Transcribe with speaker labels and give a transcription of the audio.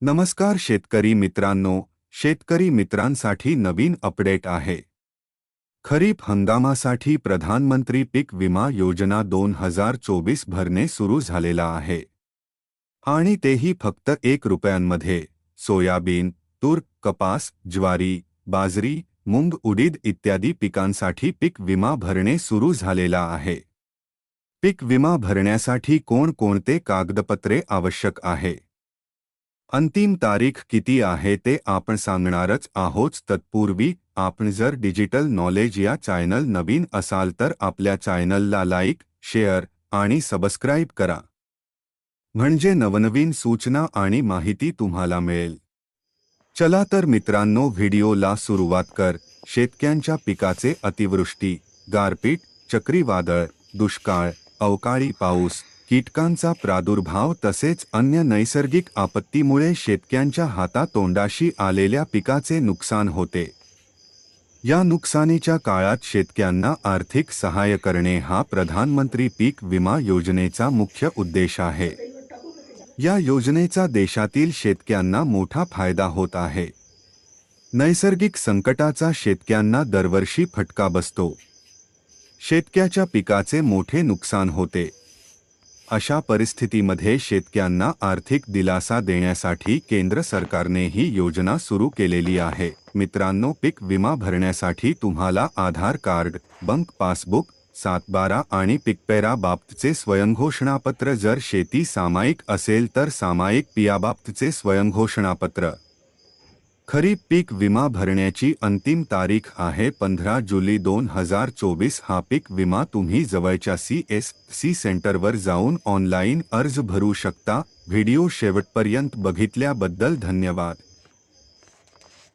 Speaker 1: नमस्कार शेतकरी मित्रांनो शेतकरी मित्रांसाठी नवीन अपडेट आहे. खरीप हंगामासाठी प्रधानमंत्री पीक विमा योजना दोन हजार चोवीस भरणे सुरू झालेला आहे. आणि तेही फक्त एक रुपयांमध्ये सोयाबीन तूर कपास ज्वारी बाजरी मुंग उडीद इत्यादी पिकांसाठी पीक विमा भरणे सुरू झालेला आहे. पीक विमा भरण्यासाठी कोणकोणते कागदपत्रे आवश्यक आहे? अंतिम तारीख किती आहे ते आपण सांगणारच आहोत. तत्पूर्वी आपण जर डिजिटल नॉलेज या चॅनल नवीन असाल तर आपल्या चॅनलला लाईक शेअर आणि सबस्क्राईब करा. म्हणजे नवनवीन सूचना आणि माहिती तुम्हाला मिळेल. चला तर मित्रांनो व्हिडिओला सुरुवात कर. शेतक्यांच्या पिकाचे अतिवृष्टी गारपीट चक्रीवादळ दुष्काळ अवकाळी पाऊस कीटकांचा प्रादुर्भाव तसेच अन्य नैसर्गिक आपत्तीमुळे शेतक्यांच्या हातातोंडाशी आलेल्या पिकाचे नुकसान होते. या नुकसानीच्या काळात शेतक्यांना आर्थिक सहाय्य करणे हा प्रधानमंत्री पीक विमा योजनेचा मुख्य उद्देश आहे. या योजनेचा देशातील शेतक्यांना मोठा फायदा होत आहे. नैसर्गिक संकटाचा शेतक्यांना दरवर्षी फटका बसतो. शेतक्याच्या पिकाचे मोठे नुकसान होते. अशा परिस्थितीमध्ये शेतकऱ्यांना आर्थिक दिलासा देण्यासाठी केंद्र सरकारने ही योजना सुरू केलेली आहे. मित्रांनो, पीक विमा भरण्यासाठी तुम्हाला आधार कार्ड, बंक पासबुक, सातबारा आणि पिकपेरा बाबतचे स्वयंघोषणापत्र जर शेती सामायिक असेल तर सामायिक पियाबाबतचे स्वयंघोषणापत्र. खरीप पीक विमा भरण्याची अंतिम तारीख आहे पंधरा जुलै दोन हजार चोवीस. हा पीक विमा तुम्ही जवळच्या सी एस सी सेंटरवर जाऊन ऑनलाईन अर्ज भरू शकता. व्हिडिओ शेवटपर्यंत बघितल्याबद्दल धन्यवाद.